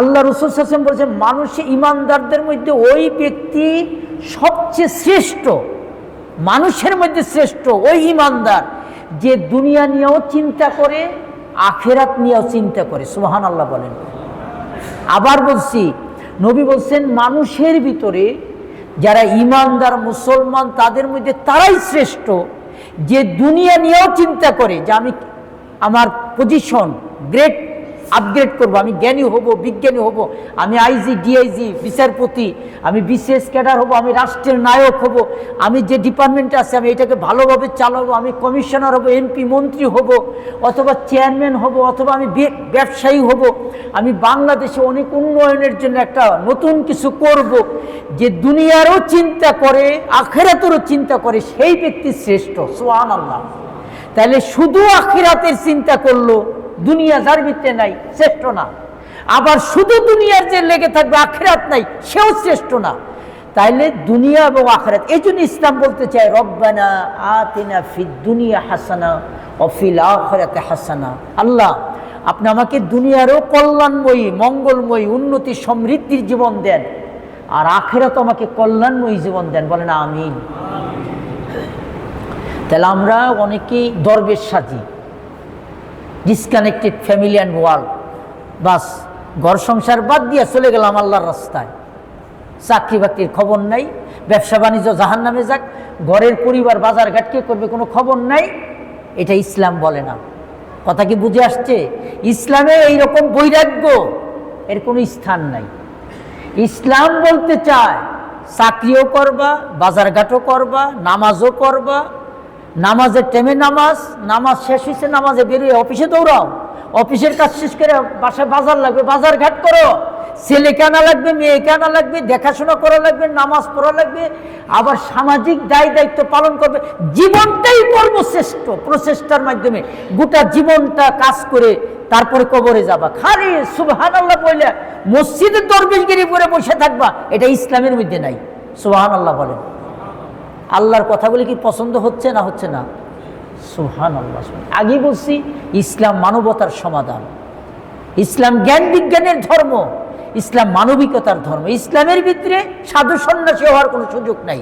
আল্লাহ রসুল হাসান বলছেন, মানুষ ইমানদারদের মধ্যে ওই ব্যক্তি সবচেয়ে শ্রেষ্ঠ, মানুষের মধ্যে শ্রেষ্ঠ, ওই ইমানদার যে দুনিয়া নিয়েও চিন্তা করে, আখেরাত নিয়েও চিন্তা করে। সুহান আল্লাহ বলেন। আবার বলছি, নবী বলছেন, মানুষের ভিতরে যারা ইমানদার মুসলমান, তাদের মধ্যে তারাই শ্রেষ্ঠ যে দুনিয়া নিয়েও চিন্তা করে, যে আমি আমার পজিশন গ্রেট আপগ্রেড করব, আমি জ্ঞানী হব, বিজ্ঞানী হব, আমি আইজি ডিআইজি বিচারপতি আমি বিশেষ ক্যাডার হব, আমি রাষ্ট্রের নায়ক হব, আমি যে ডিপার্টমেন্টে আছে, আমি এটাকে ভালোভাবে চালাবো, আমি কমিশনার হব এমপি মন্ত্রী হব, অথবা চেয়ারম্যান হব, অথবা আমি ব্যবসায়ী হব, আমি বাংলাদেশে অনেক উন্নয়নের জন্য একটা নতুন কিছু করব, যে দুনিয়ারও চিন্তা করে, আখেরাতেরও চিন্তা করে, সেই ব্যক্তি শ্রেষ্ঠ সোহান আল্লাহ তাহলে শুধু আখিরাতের চিন্তা করল দুনিয়া যার ভিতরে নাই, শ্রেষ্ঠ না। আবার শুধু দুনিয়ার যে লেগে থাকবে, আখেরাত নাই, সেও শ্রেষ্ঠ না। তাইলে দুনিয়া এবং আখরাত, এই জন্য ইসলাম বলতে চায়, রব্বানা আতিনা ফিদ দুনিয়া হাসানা অফিল আখরাতে হাসানা। আল্লাহ, আপনি আমাকে দুনিয়ারও কল্যাণময়ী, মঙ্গলময়ী, উন্নতি সমৃদ্ধির জীবন দেন, আর আখেরাত আমাকে কল্যাণময়ী জীবন দেন। বলেন, আমিন। তাহলে আমরা অনেকেই দরবেশ সাজি। ডিসকানেক্টেড ফ্যামিলি অ্যান্ড ওয়ার্ল্ড বাস, ঘর সংসার বাদ দিয়ে চলে গেলাম আল্লাহর রাস্তায়। চাকরি বাকরির খবর নাই, ব্যবসা বাণিজ্য জাহান নামে যাক, ঘরের পরিবার বাজার ঘাট কে করবে কোনো খবর নাই, এটা ইসলাম বলে না। কথা কি বুঝে আসছে? ইসলামে এইরকম বৈরাগ্য, এর কোনো স্থান নাই। ইসলাম বলতে চায়, চাকরিও করবা বাজারঘাটও করবা, নামাজও করবা নামাজের টাইমে নামাজ নামাজ শেষ হয়েছে নামাজে বেরিয়ে অফিসে দৌড়াও। অফিসের কাজ শেষ করে বাসায় বাজার লাগবে, বাজার ঘাট করো। ছেলে কেনা লাগবে, মেয়ে কেনা লাগবে, দেখাশোনা করা লাগবে, নামাজ পড়া লাগবে, আবার সামাজিক দায় দায়িত্ব পালন করবে। জীবনটাই সর্বশ্রেষ্ঠ প্রচেষ্টার মাধ্যমে। গোটা জীবনটা কাজ করে তারপরে কবরে যাবা। খালি সুবহান আল্লাহ বললে, মসজিদের দরবেশগিরি করে বসে থাকবা, এটা ইসলামের মধ্যে নাই। সুবহান আল্লাহ বলেন। আল্লাহর কথাগুলি কি পছন্দ হচ্ছে না হচ্ছে না? সুহান আল্লাহ আগেই বলছি, ইসলাম মানবতার সমাধান। ইসলাম জ্ঞান বিজ্ঞানের ধর্ম, ইসলাম মানবিকতার ধর্ম। ইসলামের ভিতরে সাধু সন্ন্যাসী হওয়ার কোনো সুযোগ নাই।